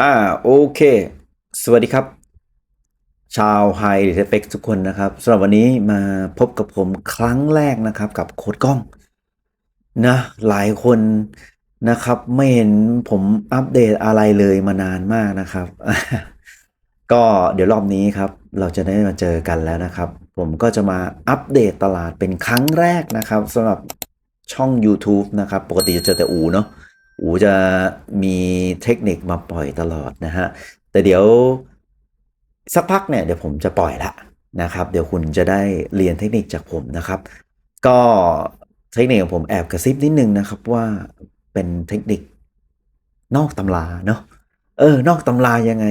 อ่าโอเค สวัสดีครับ ชาวไฮเดเฟกทุกคนนะครับสำหรับวันนี้มาพบกับผมครั้งแรกนะครับ กับโค้ดกล้องนะหลายคนนะครับ ไม่เห็นผมอัปเดตอะไรเลยมานานมากนะครับ ก็เดี๋ยวรอบนี้ครับ เราจะได้มาเจอกันแล้วนะครับ ผมก็จะมาอัปเดตตลาดเป็นครั้งแรกนะครับสำหรับช่อง YouTube นะครับ ปกติจะเจอแต่อูเนาะ อูจะมีเทคนิคมาปล่อยตลอดนะฮะ แต่เดี๋ยวสักพักเนี่ยเดี๋ยวผมจะปล่อยละนะครับ เดี๋ยวคุณจะได้เรียนเทคนิคจากผมนะครับ ก็เทคนิคของผมแอบกระซิบนิดนึงนะครับว่าเป็นเทคนิคนอกตำราเนาะเออนอกตำรายังไง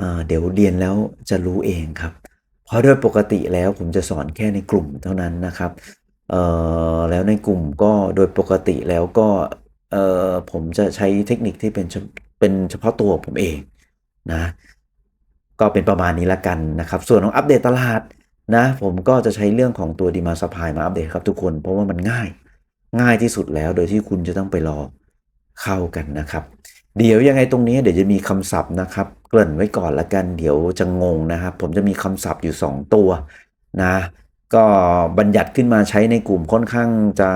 อ่าเดี๋ยวเรียนแล้วจะรู้เองครับ เพราะโดยปกติแล้วผมจะสอนแค่ในกลุ่มเท่านั้นนะครับเออแล้วในกลุ่มก็โดยปกติแล้วก็ เอ่อผมจะใช้เทคนิคที่เป็นเป็นเฉพาะตัวผมเองนะก็เป็นประมาณนี้ละกันนะครับ ส่วนของอัปเดตตลาดนะผมก็จะใช้เรื่องของตัวดีมาสปายมาอัปเดตครับทุกคน เพราะว่ามันง่ายง่ายที่สุดแล้วโดยที่คุณจะต้องไปรอเข้ากันนะครับ เดี๋ยวยังไงตรงนี้เดี๋ยวจะมีคำศัพท์นะครับ เกริ่นไว้ก่อนละกัน เดี๋ยวจะงงนะครับ ผมจะมีคำศัพท์อยู่ 2 ตัวนะ ก็บัญญัติขึ้นมาใช้ในกลุ่มค่อนข้างจะ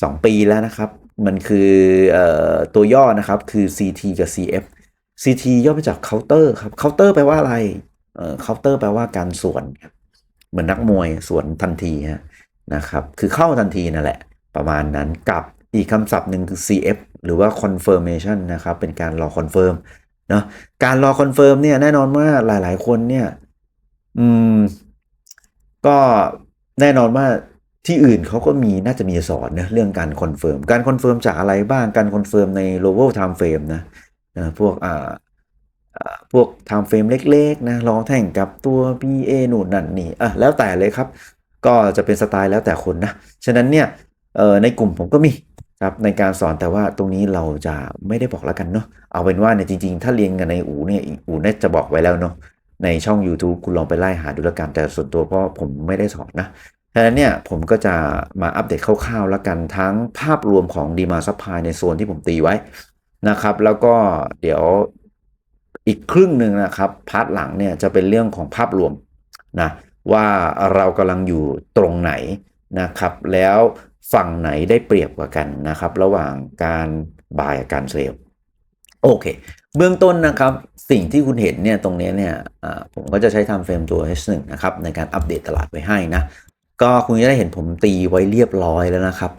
2 ปีแล้วนะครับ มันคือออตัวย่อนะครับคือ CT กับ CF CT ย่อมาจาก counter ครับ counter แปลว่าอะไรเอ่อ counter แปลว่าการสวนครับเหมือนนักมวยสวนทันทีฮะนะครับคือเข้าทันทีนั่นแหละ ประมาณนั้นกับอีกคำศัพท์หนึ่งคือ CF หรือว่า confirmation นะครับเป็นการรอ confirm เนาะการรอ confirm เนี่ยแน่นอนว่าหลาย ๆ คนเนี่ย อืม ก็แน่นอนว่า ที่อื่นเขาก็มีน่าจะมีสอนนะเรื่องการคอนเฟิร์มการคอนเฟิร์มจากอะไรบ้างการคอนเฟิร์มใน lower time frame นะนะพวกอ่าพวก time frame เล็กๆนะรอแท่งกับตัว PA นู่นนั่นนี่อะแล้วแต่เลยครับ ก็จะเป็นสไตล์แล้วแต่คนนะ ฉะนั้นเนี่ยเอ่อในกลุ่มผมก็มีครับในการสอนแต่ว่าตรงนี้เราจะไม่ได้บอกแล้วกันเนาะเอาเป็นว่าเนี่ยจริง ๆ ถ้าเรียนกันในอูเนี่ยอูเนี่ยจะบอกไว้แล้วเนาะในช่อง YouTube คุณลองไปไล่หาดูแล้วกันแต่ส่วนตัวเพราะผมไม่ได้สอนนะ ฉะนั้นเนี่ยผมก็จะมาอัปเดตคร่าวๆแล้วกันทั้งภาพรวมของดีมาซัพพลายในโซนที่ผมตีไว้นะครับ แล้วก็เดี๋ยวอีกครึ่งหนึ่งนะครับพาร์ทหลังเนี่ยจะเป็นเรื่องของภาพรวมนะว่าเรากำลังอยู่ตรงไหนนะครับ แล้วฝั่งไหนได้เปรียบกว่ากันนะครับ ระหว่างการบายกับการเซลโอเค เบื้องต้นนะครับสิ่งที่คุณเห็นเนี่ยตรงนี้เนี่ยผมก็จะใช้ทำเฟรมตัว H1 นะครับในการอัปเดตตลาดไว้ให้นะ ก็คุณจะได้เห็นผมตีไว้เรียบร้อยแล้วนะครับ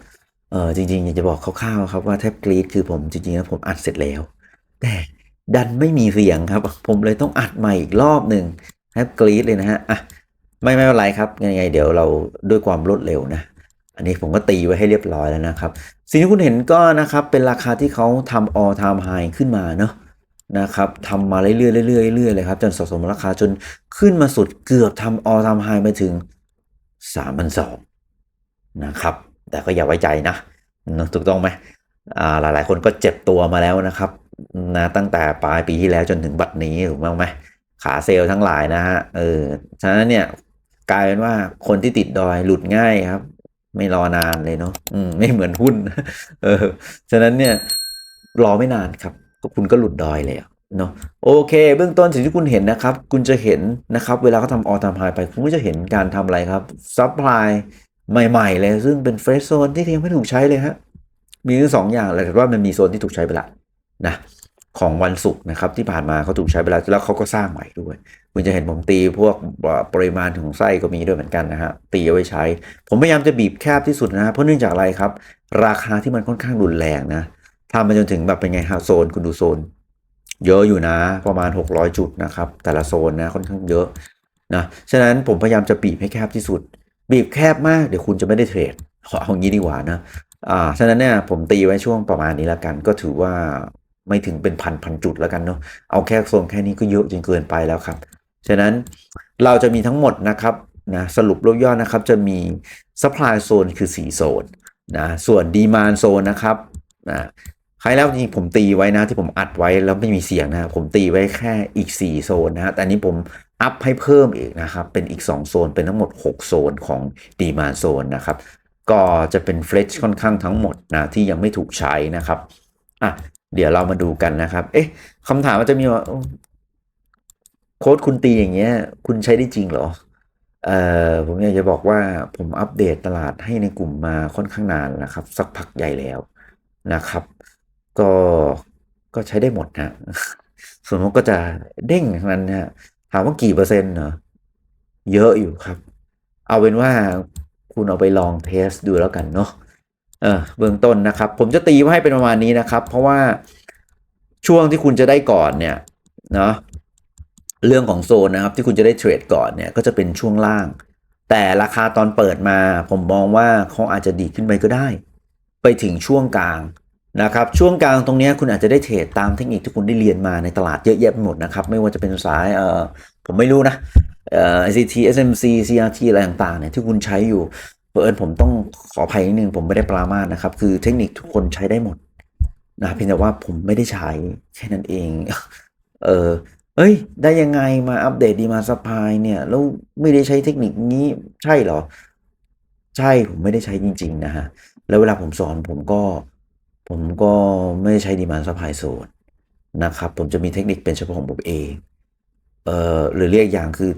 เออจริงๆอยากจะบอกคร่าวๆครับว่าแทบกรีดคือผมจริงๆแล้วผมอัดเสร็จแล้ว แต่ดันไม่มีเสียงครับ ผมเลยต้องอัดใหม่อีกรอบหนึ่งแทบกรีดเลยนะฮะอะไม่ไม่เป็นไรครับยังไงเดี๋ยวเราด้วยความรวดเร็วนะ อันนี้ผมก็ตีไว้ให้เรียบร้อยแล้วนะครับ สิ่งที่คุณเห็นก็นะครับเป็นราคาที่เขาทำ all time high ขึ้นมาเนาะนะครับทำมาเรื่อยๆเรื่อยๆเรื่อยๆเลยครับจนสะสมราคาจนขึ้นมาสุดเกือบทำ all time high ไปถึง 3,200นสองนะครับ แต่ก็อย่าไว้ใจนะ ถูกต้องไหมอ่าหลายคนก็เจ็บตัวมาแล้วนะครับนะตั้งแต่ปลายปีที่แล้วจนถึงบัดนี้ถูกไหมขาเซลล์ทั้งหลายนะฮะเออฉะนั้นเนี่ยกลายเป็นว่าคนที่ติดดอยหลุดง่ายครับ ไม่รอนานเลยเนาะอืมไม่เหมือนหุ้น เออฉะนั้นเนี่ยรอไม่นานครับก็คุณก็หลุดดอยเลยอะ เนาะโอเค เบื้องต้นสิ่งที่คุณเห็นนะครับ คุณจะเห็นนะครับ เวลาเขาทำออทามไฮไป คุณก็จะเห็นการทำอะไรครับซัพพลายใหม่ ๆ เลย ซึ่งเป็นเฟรชโซนที่ยังไม่ถูกใช้เลยฮะมีทั้งสองอย่างเลยแต่ว่ามันมีโซนที่ถูกใช้ไปละนะของวันศุกร์นะครับที่ผ่านมาเขาถูกใช้ไปแล้วแล้วเขาก็สร้างใหม่ด้วย คุณจะเห็นผมตีพวกปริมาณของไส้ก็มีด้วยเหมือนกันนะฮะตีเอาไว้ใช้ ผมพยายามจะบีบแคบที่สุดนะ เพราะเนื่องจากอะไรครับ ราคาที่มันค่อนข้างรุนแรงนะทำมาจนถึงแบบเป็นไงฮะโซนคุณดูโซน เยอะอยู่นะประมาณ 600 จุดนะครับ แต่ละโซนนะค่อนข้างเยอะนะฉะนั้นผมพยายามจะบีบให้แคบที่สุด บีบแคบมากเดี๋ยวคุณจะไม่ได้เทรดเอางี้ดีกว่านะอ่าฉะนั้นเนี่ยผมตีไว้ช่วงประมาณนี้แล้วกัน ก็ถือว่าไม่ถึงเป็นพันพันจุดแล้วกันเนาะเอาแค่โซนแค่นี้ก็เยอะจนเกินไปแล้วครับ ฉะนั้นเราจะมีทั้งหมดนะครับนะสรุปรวบย่อนะครับจะมี supply zone คือ 4 โซนนะส่วน demand zone นะครับนะ ใครแล้วจริงผมตีไว้นะที่ผมอัดไว้แล้วไม่มีเสียงนะผมตีไว้แค่อีก 4 โซนนะฮะแต่อันนี้ผมอัพให้เพิ่มอีกนะครับ เป็นอีก 2 โซนเป็นทั้งหมด 6 โซนของ demand zone นะครับ ก็จะเป็นเฟลชค่อนข้างทั้งหมดนะที่ยังไม่ถูกใช้นะครับอะเดี๋ยวเรามาดูกันนะครับ เอ๊ะคำถามมันจะมีว่าโค้ดคุณตีอย่างเงี้ย คุณใช้ได้จริงเหรอเอ่อผมอยากจะบอกว่าผมอัปเดตตลาดให้ในกลุ่มมาค่อนข้างนานนะครับ สักพักใหญ่แล้วนะครับ ก็ก็ใช้ได้หมดนะส่วนมากก็จะเด้งนั้นนะถามว่ากี่เปอร์เซ็นต์เนาะเยอะอยู่ครับ เอาเป็นว่าคุณเอาไปลองเทสดูแล้วกันเนาะเออเบื้องต้นนะครับ ผมจะตีไว้ให้เป็นประมาณนี้นะครับ เพราะว่าช่วงที่คุณจะได้ก่อนเนี่ยเนาะเรื่องของโซนนะครับที่คุณจะได้เทรดก่อนเนี่ยก็จะเป็นช่วงล่าง แต่ราคาตอนเปิดมา ผมมองว่าเขาอาจจะดีขึ้นไปก็ได้ ไปถึงช่วงกลาง นะครับช่วงกลางตรงนี้คุณอาจจะได้เทรดตามเทคนิคที่คุณได้เรียนมาในตลาดเยอะแยะไปหมดนะครับ ไม่ว่าจะเป็นสายเอ่อผมไม่รู้นะเอ่อ ICT SMC CRT อะไรต่างๆเนี่ยที่คุณใช้อยู่เผอิญผมต้องขออภัยนิดนึงผมไม่ได้ปรามาสนะครับ คือเทคนิคทุกคนใช้ได้หมดนะเพียงแต่ว่าผมไม่ได้ใช้แค่นั้นเอง เออเอ้ย ได้ยังไงมาอัปเดตดีมาสปายเนี่ยแล้วไม่ได้ใช้เทคนิคนี้ใช่เหรอ ใช่ผมไม่ได้ใช้จริง ๆ นะฮะแล้วเวลาผมสอนผมก็ ผมก็ไม่ใช้ดีมาสปายโซนนะครับ ผมจะมีเทคนิคเป็นเฉพาะของผมเองเอ่อหรือเรียกอย่างคือ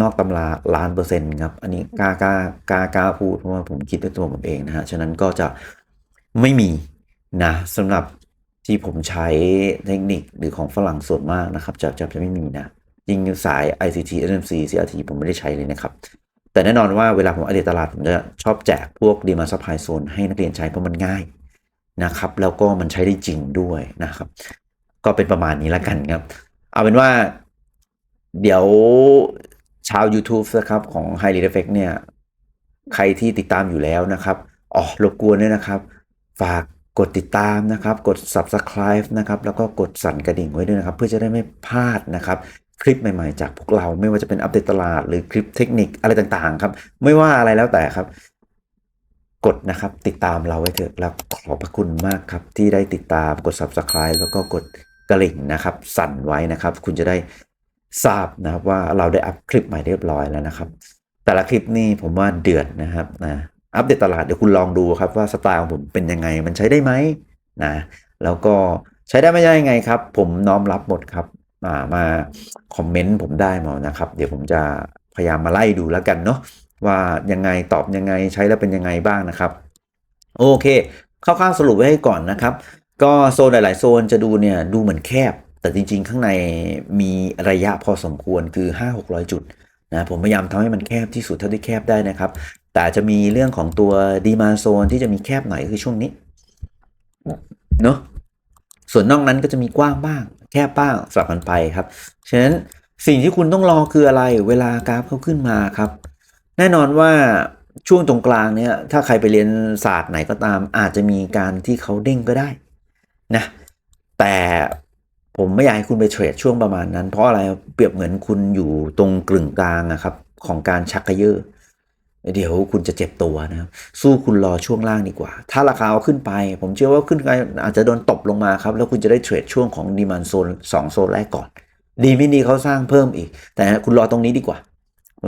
นอกตำราล้านเปอร์เซ็นต์ครับ อันนี้กล้ากล้ากล้ากล้าพูดเพราะว่าผมคิดด้วยตัวผมเองนะฮะ ฉะนั้นก็จะไม่มีนะสำหรับที่ผมใช้เทคนิคหรือของฝรั่งส่วนมากนะครับ จะจะจะไม่มีนะยิงสาย ICT SMC CRT ผมไม่ได้ใช้เลยนะครับ แต่แน่นอนว่าเวลาผมอัปเดตตลาด ผมจะชอบแจกพวกดีมาซัพพลายโซนให้นักเรียนใช้เพราะมันง่าย นะครับ แล้วก็มันใช้ได้จริงด้วยนะครับ ก็เป็นประมาณนี้แล้วกันครับ เอาเป็นว่า เดี๋ยวชาว YouTube นะครับของ High Lead Effect เนี่ย ใครที่ติดตามอยู่แล้วนะครับอ๋อรบกวนด้วยนะครับ ฝากกดติดตามนะครับ กด Subscribe นะครับ แล้วก็กดสั่นกระดิ่งไว้ด้วยนะครับ เพื่อจะได้ไม่พลาดนะครับคลิปใหม่ๆ จากพวกเราไม่ว่าจะเป็นอัปเดตตลาดหรือคลิปเทคนิคอะไรต่างๆครับ ไม่ว่าอะไรแล้วแต่ครับ กดนะครับติดตามเราไว้เถอะแล้วขอบพระคุณมากครับ ที่ได้ติดตามกด Subscribe แล้วก็กดกระดิ่งนะครับ สั่นไว้นะครับ คุณจะได้ทราบนะครับว่าเราได้อัพคลิปใหม่เรียบร้อยแล้วนะครับ แต่ละคลิปนี่ผมว่าเดือดนะครับนะอัปเดตตลาดเดี๋ยวคุณลองดูครับว่าสไตล์ของผมเป็นยังไงมันใช้ได้ไหมนะแล้วก็ใช้ได้ไม่ได้ยังไงครับ ผมน้อมรับหมดครับมามาคอมเมนต์ผมได้หมดนะครับ เดี๋ยวผมจะพยายามมาไล่ดูแล้วกันเนาะ ว่ายังไงตอบยังไงใช้แล้วเป็นยังไงบ้างนะครับ โอเคคร่าวๆสรุปไว้ให้ก่อนนะครับ ก็โซนหลาย ๆ โซนจะดูเนี่ยดูเหมือนแคบ แต่จริง ๆ ข้างในมีระยะพอสมควรคือ 5-600 จุดนะผมพยายามทำให้มันแคบที่สุดเท่าที่แคบได้นะครับ แต่จะมีเรื่องของตัวดีมาโซนที่จะมีแคบหน่อยคือช่วงนี้เนาะส่วนนอกนั้นก็จะมีกว้างบ้าง แคบบ้างสลับกันไปครับ ฉะนั้นสิ่งที่คุณต้องรอคืออะไร เวลากราฟเขาขึ้นมาครับ แน่นอนว่าช่วงตรงกลางเนี่ยถ้าใครไปเรียนศาสตร์ไหนก็ตาม อาจจะมีการที่เขาเด้งก็ได้นะแต่ผมไม่อยากให้คุณไปเทรดช่วงประมาณนั้น เพราะอะไรเปรียบเหมือนคุณอยู่ตรงกลึงกลางนะครับของการชักกระเยอะเดี๋ยวคุณจะเจ็บตัวนะครับสู้คุณรอช่วงล่างดีกว่า ถ้าราคาเอาขึ้นไป ผมเชื่อว่าขึ้นไปอาจจะโดนตบลงมาครับ แล้วคุณจะได้เทรดช่วงของดีมันโซนสองโซนแรกก่อน ดีไม่ดีเขาสร้างเพิ่มอีก แต่คุณรอตรงนี้ดีกว่า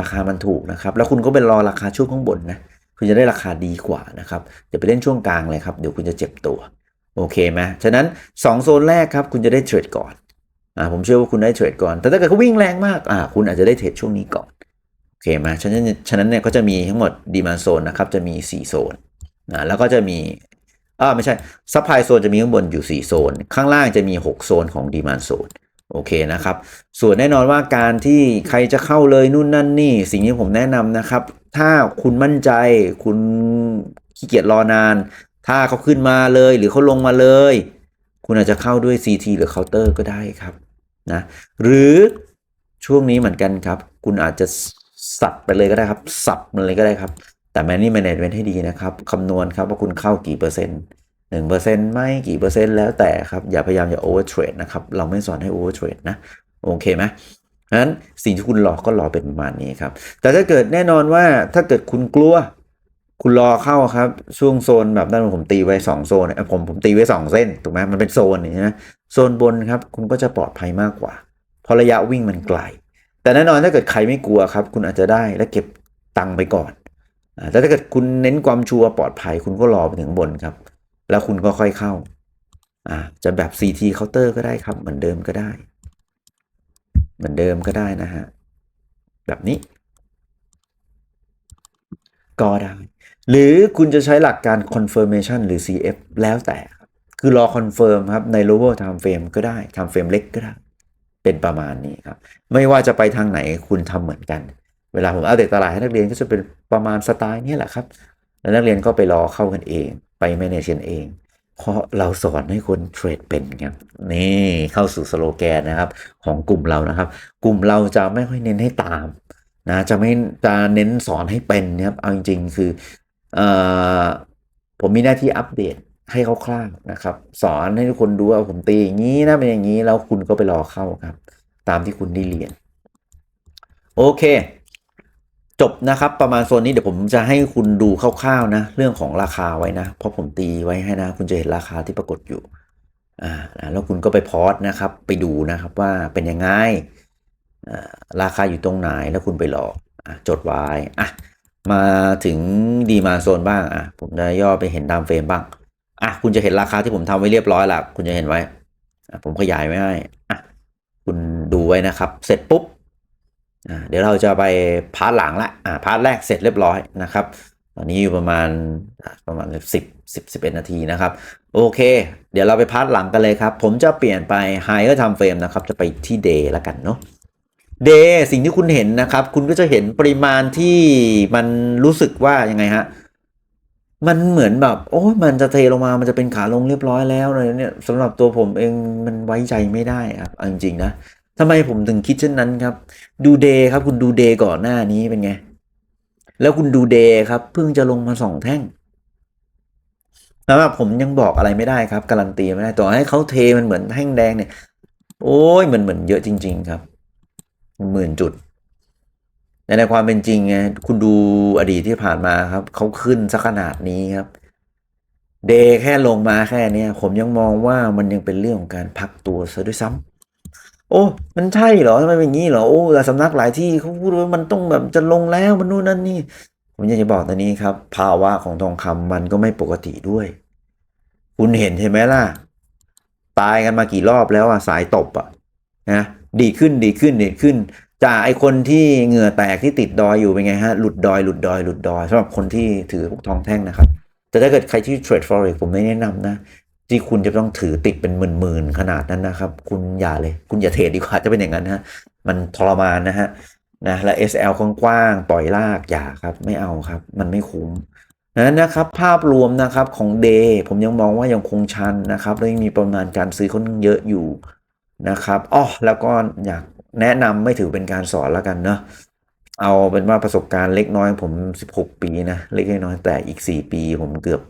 ราคามันถูกนะครับ แล้วคุณก็ไปรอราคาช่วงข้างบนนะ คุณจะได้ราคาดีกว่านะครับอย่าไปเล่นช่วงกลางเลยครับ เดี๋ยวคุณจะเจ็บตัว โอเคไหมฉะนั้น 2 โซนแรกครับ คุณจะได้เทรดก่อนอ่าผมเชื่อว่าคุณได้เทรดก่อน แต่ถ้าเกิดเขาวิ่งแรงมากอ่าคุณอาจจะได้เทรดช่วงนี้ก่อน โอเคไหมฉะนั้น ฉะนั้นเนี่ยก็จะมีทั้งหมดดีมาโซนนะครับ จะมี 4 โซนนะแล้วก็จะมีอ่าไม่ใช่ซัพพลายโซนจะมีข้างบนอยู่ 4 โซน ข้างล่างจะมี 6 โซนของดีมาโซน โอเคนะครับ ส่วนแน่นอนว่าการที่ใครจะเข้าเลยนู่นนั่นนี่ สิ่งที่ผมแนะนำนะครับ ถ้าคุณมั่นใจคุณขี้เกียจรอนาน ถ้าเขาขึ้นมาเลยหรือเขาลงมาเลย คุณอาจจะเข้าด้วย CT หรือเคาน์เตอร์ก็ได้ครับนะหรือช่วงนี้เหมือนกันครับ คุณอาจจะสับไปเลยก็ได้ครับ สับมันเลยก็ได้ครับ แต่แมนนี่แมเนจเมนให้ดีนะครับคำนวณครับว่าคุณเข้ากี่เปอร์เซ็นต์ หนึ่งเปอร์เซ็นต์ไม่กี่เปอร์เซ็นต์แล้วแต่ครับ อย่าพยายามอย่าโอเวอร์เทรดนะครับ เราไม่สอนให้โอเวอร์เทรดนะ โอเคไหมเพราะฉะนั้นสิ่งที่คุณรอก็รอเป็นประมาณนี้ครับ แต่ถ้าเกิดแน่นอนว่าถ้าเกิดคุณกลัว คุณรอเข้าครับ ช่วงโซนแบบนั้นผมตีไว้สองโซนเอ้ยผมผมตีไว้สองเส้นถูกไหมมันเป็นโซนนี่นะโซนบนครับคุณก็จะปลอดภัยมากกว่า เพราะระยะวิ่งมันไกลแต่แน่นอนถ้าเกิดใครไม่กลัวครับ คุณอาจจะได้และเก็บตังค์ไปก่อนแต่ถ้าเกิดคุณเน้นความชัวร์ปลอดภัยคุณก็รอไปถึงบนครับ แล้วคุณก็ค่อยเข้า อ่า จะแบบ CT counter ก็ได้ครับ เหมือนเดิมก็ได้ เหมือนเดิมก็ได้นะฮะ แบบนี้ ก็ได้ หรือคุณจะใช้หลักการ confirmation หรือ CF แล้วแต่ครับ คือรอ confirm ครับ ใน lower time frame ก็ได้ time frame เล็กก็ได้ เป็นประมาณนี้ครับ ไม่ว่าจะไปทางไหนคุณทำเหมือนกัน เวลาผมเอาเด็กตลาดให้นักเรียนก็จะเป็นประมาณสไตล์นี้แหละครับ แล้วนักเรียนก็ไปรอเข้ากันเอง ไป manage กันเอง เพราะเราสอนให้คนเทรดเป็นครับนี่เข้าสู่สโลแกนนะครับ ของกลุ่มเรานะครับ กลุ่มเราจะไม่ค่อยเน้นให้ตามนะจะไม่จะเน้นสอนให้เป็นนะครับเอาจริงๆคือเออผมมีหน้าที่อัปเดตให้คร่าวๆนะครับ สอนให้ทุกคนดูว่าผมตีอย่างนี้นะเป็นอย่างนี้แล้วคุณก็ไปรอเข้าครับ ตามที่คุณได้เรียน โอเค จบนะครับประมาณโซนนี้เดี๋ยวผมจะให้คุณดูคร่าวๆนะ เรื่องของราคาไว้นะ เพราะผมตีไว้ให้นะ คุณจะเห็นราคาที่ปรากฏอยู่อ่าแล้วคุณก็ไปพอสนะครับ ไปดูนะครับว่าเป็นยังไงราคาอยู่ตรงไหนแล้วคุณไปรออะจดไว้อะมาถึงดีมาโซนบ้างอะผมจะย่อไปเห็นตามเฟรมบ้างอะคุณจะเห็นราคาที่ผมทำไว้เรียบร้อยแล้วคุณจะเห็นไว้อะผมขยายไว้ให้อะคุณดูไว้นะครับ เสร็จปุ๊บ เดี๋ยวเราจะไปพาร์ทหลังละอะพาร์ทแรกเสร็จเรียบร้อยนะครับ ตอนนี้อยู่ประมาณประมาณสิบสิบสิบเอ็ดนาทีนะครับ โอเค เดี๋ยวเราไปพาร์ทหลังกันเลยครับ ผมจะเปลี่ยนไป higher time frame นะครับ จะไปที่ day แล้วกันเนาะเดย์สิ่งที่คุณเห็นนะครับ คุณก็จะเห็นปริมาณที่มันรู้สึกว่ายังไงฮะมันเหมือนแบบ โอ้ยมันจะเทลงมา มันจะเป็นขาลงเรียบร้อยแล้วเลยเนี่ยสำหรับตัวผมเองมันไว้ใจไม่ได้ครับจริงๆนะ ทำไมผมถึงคิดเช่นนั้นครับ ดูเดย์ครับคุณดูเดย์ก่อนหน้านี้เป็นไง แล้วคุณดูเดย์ครับเพิ่งจะลงมาสองแท่งสำหรับผมยังบอกอะไรไม่ได้ครับ การันตีไม่ได้ต่อให้เขาเทมันเหมือนแท่งแดงเนี่ย โอ้ยเหมือนเหมือนเยอะจริง ๆ ครับหมื่นจุดแต่ในความเป็นจริงไงคุณดูอดีตที่ผ่านมาครับเขาขึ้นสักขนาดนี้ครับ เดแค่ลงมาแค่เนี้ยผมยังมองว่ามันยังเป็นเรื่องของการพักตัวซะด้วยซ้ำ โอ้ มันใช่เหรอทำไมเป็นอย่างนี้เหรอ โอ้แต่สำนักหลายที่เขาพูดว่ามันต้องแบบจะลงแล้วมันนู่นนั่นนี่ ผมอยากจะบอกตอนนี้ครับ ภาวะของทองคำมันก็ไม่ปกติด้วย คุณเห็นใช่ไหมล่ะ ตายกันมากี่รอบแล้วอะสายตบอะนะดีขึ้นดีขึ้นดีขึ้น จากไอคนที่เหงื่อแตกที่ติดดอยอยู่เป็นไงฮะ หลุดดอยหลุดดอยหลุดดอยสำหรับคนที่ถือพวกทองแท่งนะครับ แต่ถ้าเกิดใครที่เทรด forex ผมไม่แนะนำนะ ที่คุณจะต้องถือติดเป็นหมื่นๆขนาดนั้นนะครับ คุณอย่าเลย คุณอย่าเทรดดีกว่าจะเป็นอย่างนั้นฮะมันทรมานนะฮะนะและ SL กว้างๆปล่อยลากอย่าครับ ไม่เอาครับ มันไม่คุ้มนั้นนะครับ ภาพรวมนะครับของเดย์ผมยังมองว่ายังคงชันนะครับแล้วยังมีประมาณการซื้อค่อนเยอะอยู่นะครับอ๋อแล้วก็อยากแนะนำไม่ถือเป็นการสอนแล้วกันเนาะเอาเป็นว่าประสบการณ์เล็กน้อยผม 16 ปีนะ เล็กน้อยแต่อีก 4 ปีผมเกือบ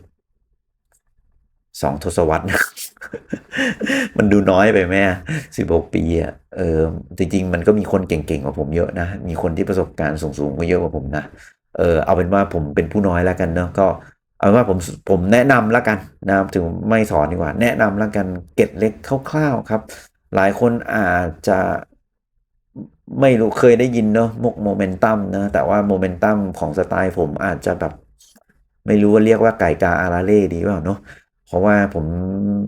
สองทศวรรษนะมันดูน้อยไปไหมสิบหกปีอะเออจริงๆ มันก็มีคนเก่งๆกว่าผมเยอะนะ มีคนที่ประสบการณ์สูงๆก็เยอะกว่าผมนะเออเอาเป็นว่าผมเป็นผู้น้อยแล้วกันเนาะก็เอาเป็นว่าผมผมแนะนำแล้วกันนะถึงไม่สอนดีกว่า แนะนำแล้วกันเก็ดเล็กคร่าวๆครับ หลายคนอาจจะไม่รู้เคยได้ยินเนาะมกโมเมนตัมนะแต่ว่าโมเมนตัมของสไตล์ผมอาจจะแบบ ไม่รู้ว่าเรียกว่าไก่กาอาราเล่ดีเปล่าเนาะ เพราะว่าผม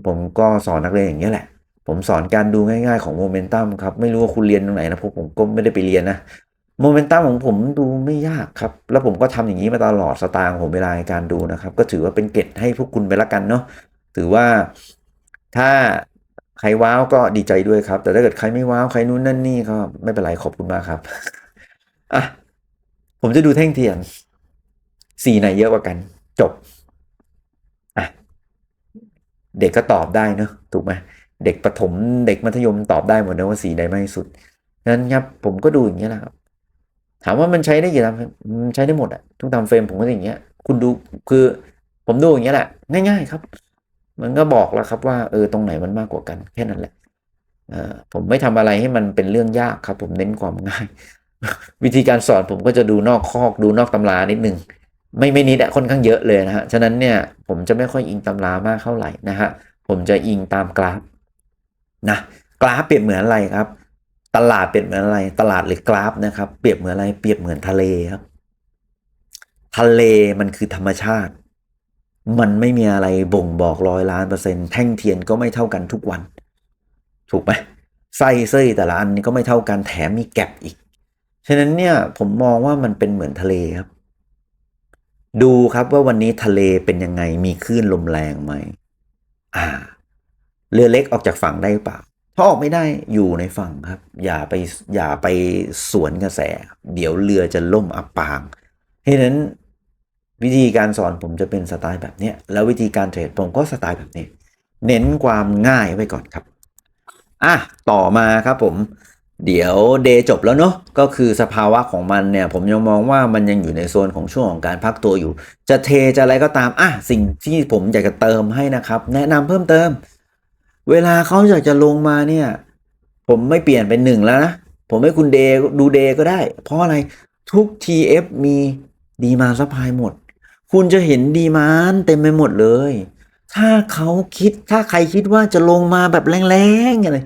ผมก็สอนนักเรียนอย่างนี้แหละ ผมสอนการดูง่ายๆของโมเมนตัมครับ ไม่รู้ว่าคุณเรียนตรงไหนนะพราะผมก็ไม่ได้ไปเรียนนะโมเมนตัมของผมดูไม่ยากครับ แล้วผมก็ทำอย่างนี้มาตลอดสตล์ของผมเวลาในการดูนะครับ ก็ถือว่าเป็นเกร็ดให้พวกคุณไปละกันเนาะถือว่าถ้าใครว้าวก็ดีใจด้วยครับ แต่ถ้าเกิดใครไม่ว้าวใครนู้นนั่นนี่ก็ไม่เป็นไรขอบคุณมากครับอะผมจะดูแท่งเทียนสีไหนเยอะกว่ากัน จบ เด็กก็ตอบได้เนอะถูกไหมเด็กประถมเด็กมัธยมตอบได้หมดนะว่าสีใดมากที่สุดนั้นครับผมก็ดูอย่างนี้ยแหละครับถามว่ามันใช้ได้กี่ตามใช้ได้หมดอะทุกตามเฟรมผมก็อย่างเงี้ย คุณดูคือผมดูอย่างเงี้ยแหละ ง่าย ๆ ครับ มันก็บอกแล้วครับว่าเออตรงไหนมันมากกว่ากันแค่นั้นแหละผมไม่ทำอะไรให้มันเป็นเรื่องยากครับ ผมเน้นความง่าย วิธีการสอนผมก็จะดูนอกคอกดูนอกตำรานิดนึง ไม่ไม่นิดอะค่อนข้างเยอะเลยนะฮะ ฉะนั้นเนี่ยผมจะไม่ค่อยอิงตำรามากเท่าไหร่นะฮะ ผมจะอิงตามกราฟนะกราฟเปรียบเหมือนอะไรครับ ตลาดเปรียบเหมือนอะไร ตลาดหรือกราฟนะครับ เปรียบเหมือนอะไร เปรียบเหมือนทะเลครับ ทะเลมันคือธรรมชาติ มันไม่มีอะไรบ่งบอกร้อยล้านเปอร์เซ็นต์แท่งเทียนก็ไม่เท่ากันทุกวัน ถูกไหมไส้เส้ยแต่ละอันก็ไม่เท่ากันแถมมีแกลบอีก ฉะนั้นเนี่ยผมมองว่ามันเป็นเหมือนทะเลครับ ดูครับว่าวันนี้ทะเลเป็นยังไงมีคลื่นลมแรงไหมอ่า เรือเล็กออกจากฝั่งได้หรือเปล่าถ้าออกไม่ได้อยู่ในฝั่งครับ อย่าไปอย่าไปสวนกระแส เดี๋ยวเรือจะล่มอับปางเพราะนั้นวิธีการสอนผมจะเป็นสไตล์แบบเนี้ยแล้ววิธีการเทรดผมก็สไตล์แบบนี้ เน้นความง่ายไว้ก่อนครับ อะ ต่อมาครับผม เดี๋ยวเดย์จบแล้วเนาะก็คือสภาวะของมันเนี่ย ผมยังมองว่ามันยังอยู่ในโซนของช่วงของการพักตัวอยู่ จะเทจะอะไรก็ตามอะสิ่งที่ผมอยากจะเติมให้นะครับ แนะนำเพิ่มเติม เวลาเขาอยากจะลงมาเนี่ย ผมไม่เปลี่ยนเป็นหนึ่งแล้วนะ ผมให้คุณเดย์ดูเดย์ก็ได้ เพราะอะไรทุก TF มีดีมาซัพพลายหมด คุณจะเห็นดีมานเต็มไปหมดเลย ถ้าเขาคิดถ้าใครคิดว่าจะลงมาแบบแรงๆอะไร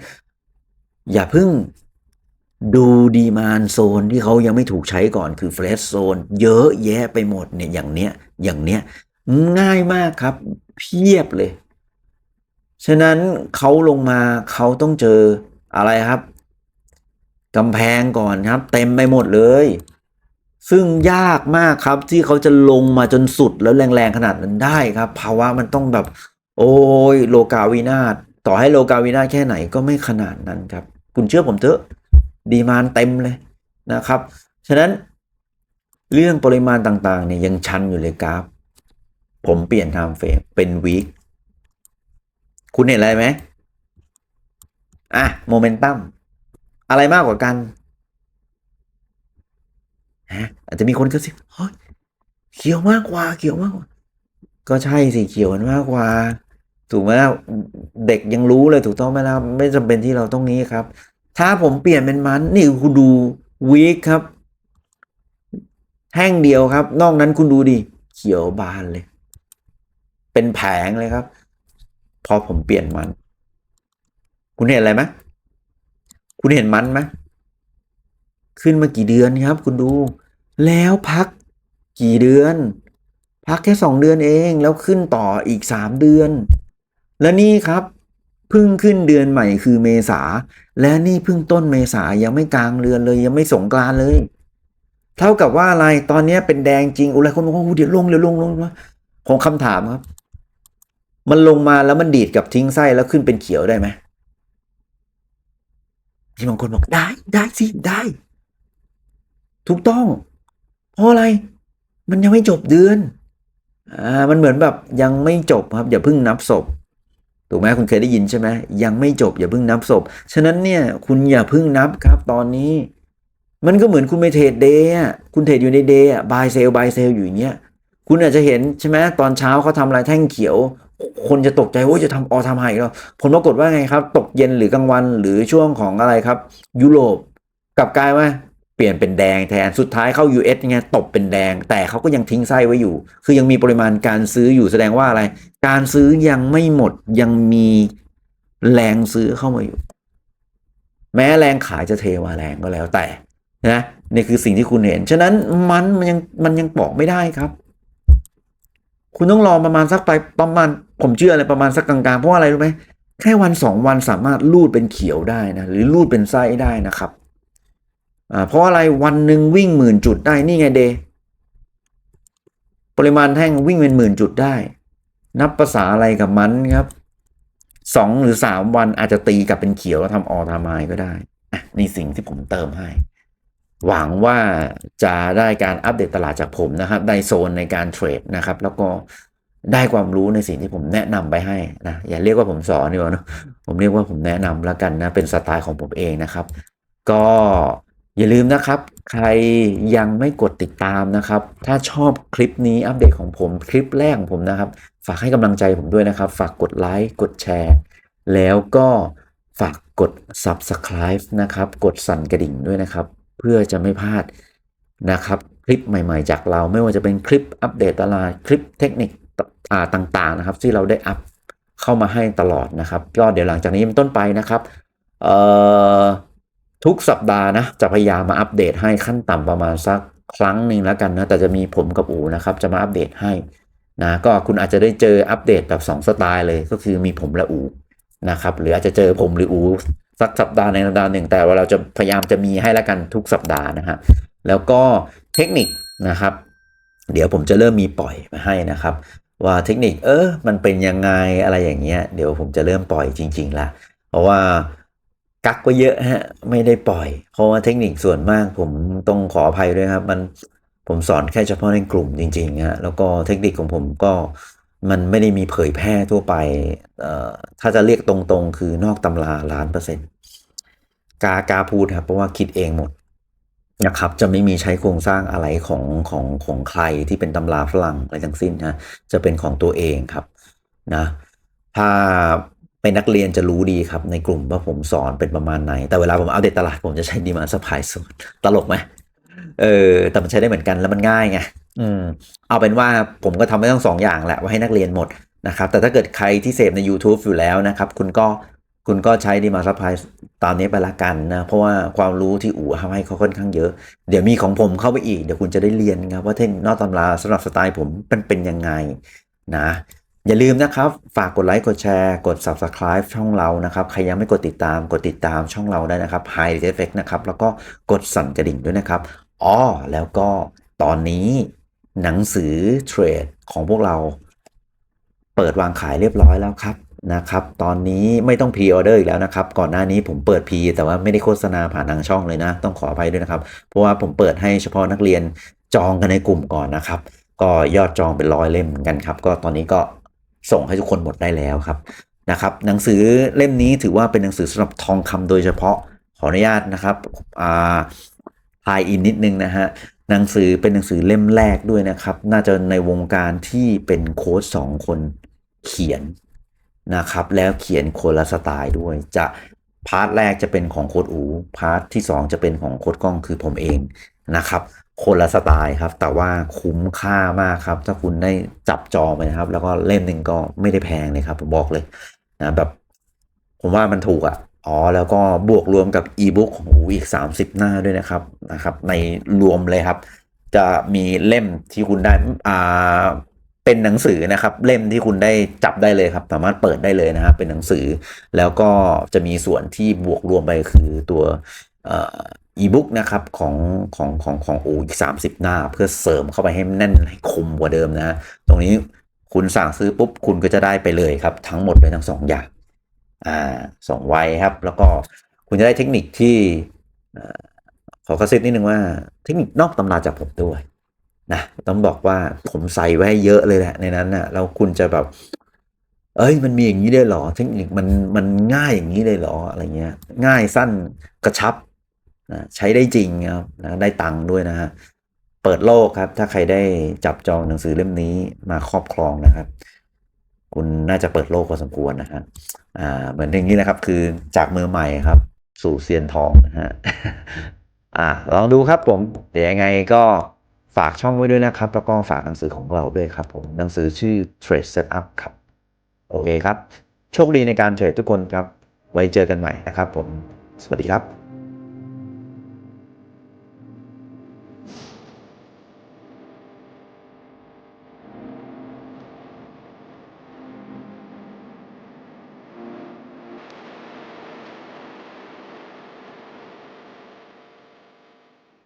อย่าเพิ่ง ดูดีมานโซนที่เขายังไม่ถูกใช้ก่อนคือเฟรชโซนเยอะแยะไปหมดเนี่ยอย่างเนี้ยอย่างเนี้ยง่ายมากครับ เพียบเลย ฉะนั้นเขาลงมาเขาต้องเจออะไรครับกำแพงก่อนครับ เต็มไปหมดเลย ซึ่งยากมากครับที่เขาจะลงมาจนสุดแล้วแรงๆขนาดนั้นได้ครับภาวะมันต้องแบบ โอ้ยโลกาวินาศต่อให้โลกาวินาศแค่ไหนก็ไม่ขนาดนั้นครับ คุณเชื่อผมเถอะ ดีมานเต็มเลยนะครับ ฉะนั้นเรื่องปริมาณต่างๆเนี่ยยังชันอยู่เลยกราฟ ผมเปลี่ยนไทม์เฟรมเป็นวีคคุณเห็นอะไรไหมอะโมเมนตัมอะไรมากกว่ากันฮะอาจจะมีคนกระซิบเฮ้ยเขียวมากกว่าเขียวมากกว่า ก็ใช่สิเขียวมันมากกว่า ถูกไหมะเด็กยังรู้เลยถูกต้องไหมล่ะไม่จำเป็นที่เราต้องนี้ครับ ถ้าผมเปลี่ยนเป็นมันนี่คุณดูวีคครับแท่งเดียวครับ นอกนั้นคุณดูดิเขียวบานเลย เป็นแผงเลยครับ พอผมเปลี่ยนมัน คุณเห็นอะไรไหมคุณเห็นมันไหมขึ้นมากี่เดือนครับ คุณดู แล้วพักกี่เดือน พักแค่สองเดือนเอง แล้วขึ้นต่ออีกสามเดือน และนี่ครับ เพิ่งขึ้นเดือนใหม่คือเมษา และนี่เพิ่งต้นเมษายังไม่กลางเดือนเลยยังไม่สงกรานเลย เท่ากับว่าอะไรตอนนี้เป็นแดงจริงอะไรคนบอกว่าเดี๋ยวลงเดี๋ยวลงลงของคำถามครับ มันลงมาแล้วมันดีดกับทิ้งไส้แล้วขึ้นเป็นเขียวได้ไหมที่บางคนบอกได้ได้สิได้ ถูกต้อง เพราะอะไร มันยังไม่จบเดือนอ่ามันเหมือนแบบยังไม่จบครับอย่าเพิ่งนับศพ ถูกไหมคุณเคยได้ยินใช่ไหมยังไม่จบอย่าเพิ่งนับศพ ฉะนั้นเนี่ยคุณอย่าเพิ่งนับครับตอนนี้ มันก็เหมือนคุณไปเทรดเดย์คุณเทรดอยู่ในเดย์บายเซลบายเซลอยู่อย่างเงี้ยคุณอาจจะเห็นใช่ไหมตอนเช้าเขาทำอะไรแท่งเขียว คนจะตกใจว่าจะทำออทำไฮแล้วผลปรากฏว่าไงครับ ตกเย็นหรือกลางวันหรือช่วงของอะไรครับ ยุโรปกลับกลายว่า เปลี่ยนเป็นแดงแทน สุดท้ายเข้า US ไงตบเป็นแดง แต่เขาก็ยังทิ้งไส้ไว้อยู่ คือยังมีปริมาณการซื้ออยู่แสดงว่าอะไร การซื้อยังไม่หมดยังมีแรงซื้อเข้ามาอยู่ แม้แรงขายจะเทมาแรงก็แล้วแต่นะนี่คือสิ่งที่คุณเห็น ฉะนั้นมันมันยังมันยังบอกไม่ได้ครับ คุณต้องรอประมาณสักไปประมาณ ผมเชื่ออะไรประมาณสักกลางๆ เพราะอะไรรู้ไหมแค่วันสองวันสามารถรูดเป็นเขียวได้นะหรือรูดเป็นไส้ได้นะครับ อ่าเพราะอะไรวันหนึ่งวิ่งหมื่นจุดได้นี่ไงเด ปริมาณแท่งวิ่งเป็นหมื่นจุดได้ นับภาษาอะไรกับมันครับสองหรือสามวันอาจจะตีกลับเป็นเขียวแล้วทำออทามายก็ได้อะนี่สิ่งที่ผมเติมให้ หวังว่าจะได้การอัปเดตตลาดจากผมนะครับในโซนในการเทรดนะครับ แล้วก็ได้ความรู้ในสิ่งที่ผมแนะนำไปให้นะอย่าเรียกว่าผมสอนดีกว่านะผมเรียกว่าผมแนะนำแล้วกันนะเป็นสไตล์ของผมเองนะครับ ก็ อย่าลืมนะครับ ใครยังไม่กดติดตามนะครับ ถ้าชอบคลิปนี้อัปเดตของผมคลิปแรกของผมนะครับ ฝากให้กำลังใจผมด้วยนะครับ ฝากกดไลค์กดแชร์ แล้วก็ฝากกด Subscribe นะครับ กดสั่นกระดิ่งด้วยนะครับ เพื่อจะไม่พลาดนะครับคลิปใหม่ๆ จากเราไม่ว่าจะเป็นคลิปอัปเดตตลาดคลิปเทคนิคต่างๆนะครับ ที่เราได้อัพเข้ามาให้ตลอดนะครับ ก็เดี๋ยวหลังจากนี้เป็นต้นไปนะครับ เอ่อ ทุกสัปดาห์นะจะพยายามมาอัปเดตให้ขั้นต่ำประมาณสักครั้งหนึ่งแล้วกันนะแต่จะมีผมกับอูนะครับจะมาอัปเดตให้นะก็คุณอาจจะได้เจออัปเดตแบบ2สไตล์เลยก็คือมีผมและอูนะครับหรืออาจจะเจอผมหรืออูสักสัปดาห์ในสัปดาห์หนึ่งแต่ว่าเราจะพยายามจะมีให้ละกันทุกสัปดาห์นะฮะแล้วก็เทคนิคนะครับ เดี๋ยวผมจะเริ่มมีปล่อยมาให้นะครับ ว่าเทคนิคเออมันเป็นยังไงอะไรอย่างเงี้ยเดี๋ยวผมจะเริ่มปล่อยจริง ๆละเพราะว่า กักก็เยอะฮะ ไม่ได้ปล่อย เพราะว่าเทคนิคส่วนมากผมต้องขออภัยด้วยครับ มันผมสอนแค่เฉพาะในกลุ่มจริงๆฮะแล้วก็เทคนิคของผมก็มันไม่ได้มีเผยแพร่ทั่วไปเอ่อถ้าจะเรียกตรงๆ คือนอกตำราล้านเปอร์เซ็นต์กากาพูดครับเพราะว่าคิดเองหมดนะครับจะไม่มีใช้โครงสร้างอะไรของของของใครที่เป็นตำราฝรั่งอะไรทั้งสิ้นนะจะเป็นของตัวเองครับนะถ้า เป็นนักเรียนจะรู้ดีครับในกลุ่มว่าผมสอนเป็นประมาณไหน แต่เวลาผมอัปเดตตลาดผมจะใช้ดีมาสปายสูตรตลกไหมเออแต่มันใช้ได้เหมือนกันแล้วมันง่ายไงอืมเอาเป็นว่าผมก็ทำไว้ทั้งสองอย่างแหละไว้ให้นักเรียนหมดนะครับแต่ถ้าเกิดใครที่เสพใน YouTube อยู่แล้วนะครับคุณก็คุณก็ใช้ดีมาซัพพลายตามนี้ไปละกันนะ เพราะว่าความรู้ที่อู่ทำให้เขาค่อนข้างเยอะ เดี๋ยวมีของผมเข้าไปอีก เดี๋ยวคุณจะได้เรียนครับว่าเทคนิคนอกตำราสำหรับสไตล์ผมเป็นเป็นยังไงนะ อย่าลืมนะครับ ฝากกดไลค์กดแชร์กด Subscribe ช่องเรานะครับ ใครยังไม่กดติดตามกดติดตามช่องเราได้นะครับ High Effect นะครับ แล้วก็กดสั่นกระดิ่งด้วยนะครับอ๋อแล้วก็ตอนนี้หนังสือเทรดของพวกเรา เปิดวางขายเรียบร้อยแล้วครับนะครับ ตอนนี้ไม่ต้องพรีออเดอร์อีกแล้วนะครับ ก่อนหน้านี้ผมเปิดพรีแต่ว่าไม่ได้โฆษณาผ่านทางช่องเลยนะ ต้องขออภัยด้วยนะครับ เพราะว่าผมเปิดให้เฉพาะนักเรียนจองกันในกลุ่มก่อนนะครับ ก็ยอดจองเป็นร้อยเล่มเหมือนกันครับ ก็ตอนนี้ก็ ส่งให้ทุกคนหมดได้แล้วครับนะครับ หนังสือเล่มนี้ถือว่าเป็นหนังสือสำหรับทองคำโดยเฉพาะขออนุญาตนะครับอ่าทายอินนิดนึงนะฮะหนังสือเป็นหนังสือเล่มแรกด้วยนะครับ น่าจะในวงการที่เป็นโค้ชสองคนเขียนนะครับ แล้วเขียนคนละสไตล์ด้วย จะพาร์ทแรกจะเป็นของโค้ดอู พาร์ทที่สองจะเป็นของโค้ดกล้องคือผมเองนะครับ คนละสไตล์ครับ แต่ว่าคุ้มค่ามากครับ ถ้าคุณได้จับจอไปนะครับ แล้วก็เล่มหนึ่งก็ไม่ได้แพงเลยครับผมบอกเลยนะแบบ ผมว่ามันถูกอะอ๋อแล้วก็บวกรวมกับอีบุ๊กของอูอีก 30 หน้าด้วยนะครับนะครับ ในรวมเลยครับ จะมีเล่มที่คุณได้อ่าเป็นหนังสือนะครับ เล่มที่คุณได้จับได้เลยครับ สามารถเปิดได้เลยนะครับเป็นหนังสือ แล้วก็จะมีส่วนที่บวกรวมไปคือตัว อีบุ๊กนะครับของของของของอูอีก30หน้า เพื่อเสริมเข้าไปให้แน่นให้คมกว่าเดิมนะตรงนี้คุณสั่งซื้อปุ๊บคุณก็จะได้ไปเลยครับ ทั้งหมดเลยทั้งสองอย่างอ่าสองวัยครับ แล้วก็คุณจะได้เทคนิคที่ขอกระซิบนิดนึงว่าเทคนิคนอกตำราจากผมด้วยนะต้องบอกว่าผมใส่ไว้เยอะเลยแหละในนั้นนะแล้วคุณจะแบบ เอ้ยมันมีอย่างนี้ได้เหรอ เทคนิคมันมันง่ายอย่างนี้เลยเหรออะไรเงี้ย ง่ายสั้นกระชับ นะใช้ได้จริงครับนะได้ตังค์ด้วยนะฮะเปิดโลกครับ ถ้าใครได้จับจองหนังสือเล่มนี้มาครอบครองนะครับ คุณน่าจะเปิดโลกพอสมควรนะฮะอ่าเหมือนอย่างนี้นะครับ คือจากมือใหม่ครับ สู่เซียนทองนะฮะอ่าลองดูครับผมเดี๋ยวยังไงก็ฝากช่องไว้ด้วยนะครับ แล้วก็ฝากหนังสือของเราด้วยครับผมหนังสือชื่อ Trade Setup ครับ โอเคครับ โชคดีในการเทรดทุกคนครับ ไว้เจอกันใหม่นะครับผม สวัสดีครับ